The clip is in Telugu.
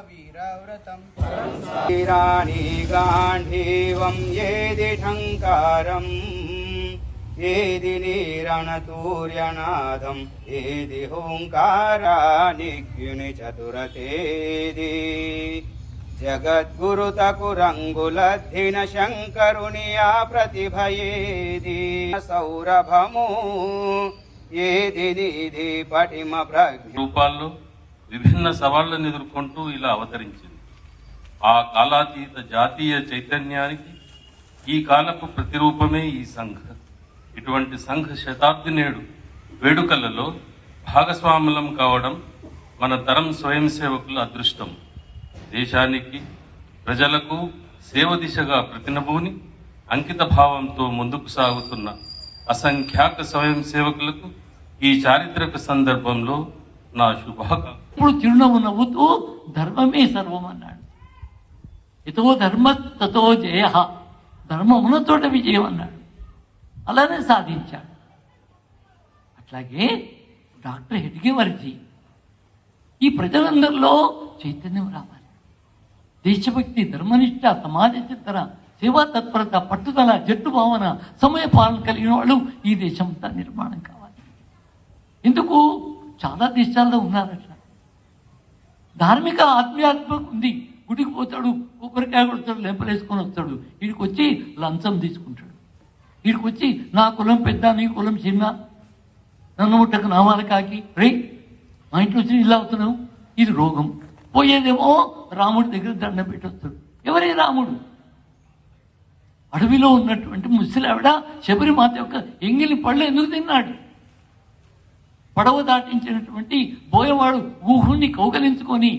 वीरव्रतम् वीराणि गाण्डीवं येदि ढङ्कारम् ఏది నీరణతూర్యనాదం ఏది హోంకారానిగ్యుని చతురతేది జగద్గురుతకు రంగులద్దిన శంకరుని ఆ ప్రతిభ ఏది సౌరభము ఏది నీది పటిమ ప్రజ్ఞ రూపాల్లో విభిన్న సవాళ్ళను ఎదుర్కొంటూ ఇలా అవతరించింది. ఆ కాలాతీత జాతీయ చైతన్యానికి ఈ కాలపు ప్రతిరూపమే ఈ సంఘ. ఇటువంటి సంఘ శతాబ్ది నేడు వేడుకలలో భాగస్వాములం కావడం మన తరం స్వయం సేవకుల అదృష్టం. దేశానికి ప్రజలకు సేవ దిశగా ప్రతినభూని అంకిత భావంతో ముందుకు సాగుతున్న అసంఖ్యాక స్వయం సేవకులకు ఈ చారిత్రక సందర్భంలో నా శుభాకాంక్ష ఇప్పుడు చిరునవ్వు నవ్వుతూ ధర్మమే సర్వం అన్నాడు. ఇతో ధర్మ తతో జయ. ధర్మమునతోట విజయం అన్నాడు. అలానే సాధించాడు. అట్లాగే డాక్టర్ హెడ్గే వర్జీ ఈ ప్రజలందరిలో చైతన్యం రావాలి. దేశభక్తి ధర్మనిష్ట సమాజ చిత్తర సేవా తత్పరత పట్టుదల జట్టు భావన సమయ పాలన కలిగిన వాళ్ళు ఈ దేశంతా నిర్మాణం కావాలి. ఎందుకు చాలా దేశాల్లో ఉన్నారు అట్లా ధార్మిక ఆత్మీయాత్మక ఉంది. గుడికి పోతాడు కొబ్బరికాయ కొడతాడు లెంపలేసుకొని వస్తాడు. వీడికి వచ్చి లంచం తీసుకుంటాడు. వీడికి వచ్చి నా కులం పెద్ద నీ కులం చిన్న. నన్ను ముట్టకు నామాల కాకి. రే మా ఇంట్లో వచ్చి ఇలా అవుతున్నావు ఇది రోగం. పోయేదేమో రాముడి దగ్గర దండం పెట్టొస్తాడు. ఎవరే రాముడు? అడవిలో ఉన్నటువంటి ముసలావిడ శబరిమాత యొక్క ఎంగిలి పళ్ళు ఎందుకు తిన్నాడు? పడవ దాటించినటువంటి బోయవాడు ఊహుణ్ణి కౌగలించుకొని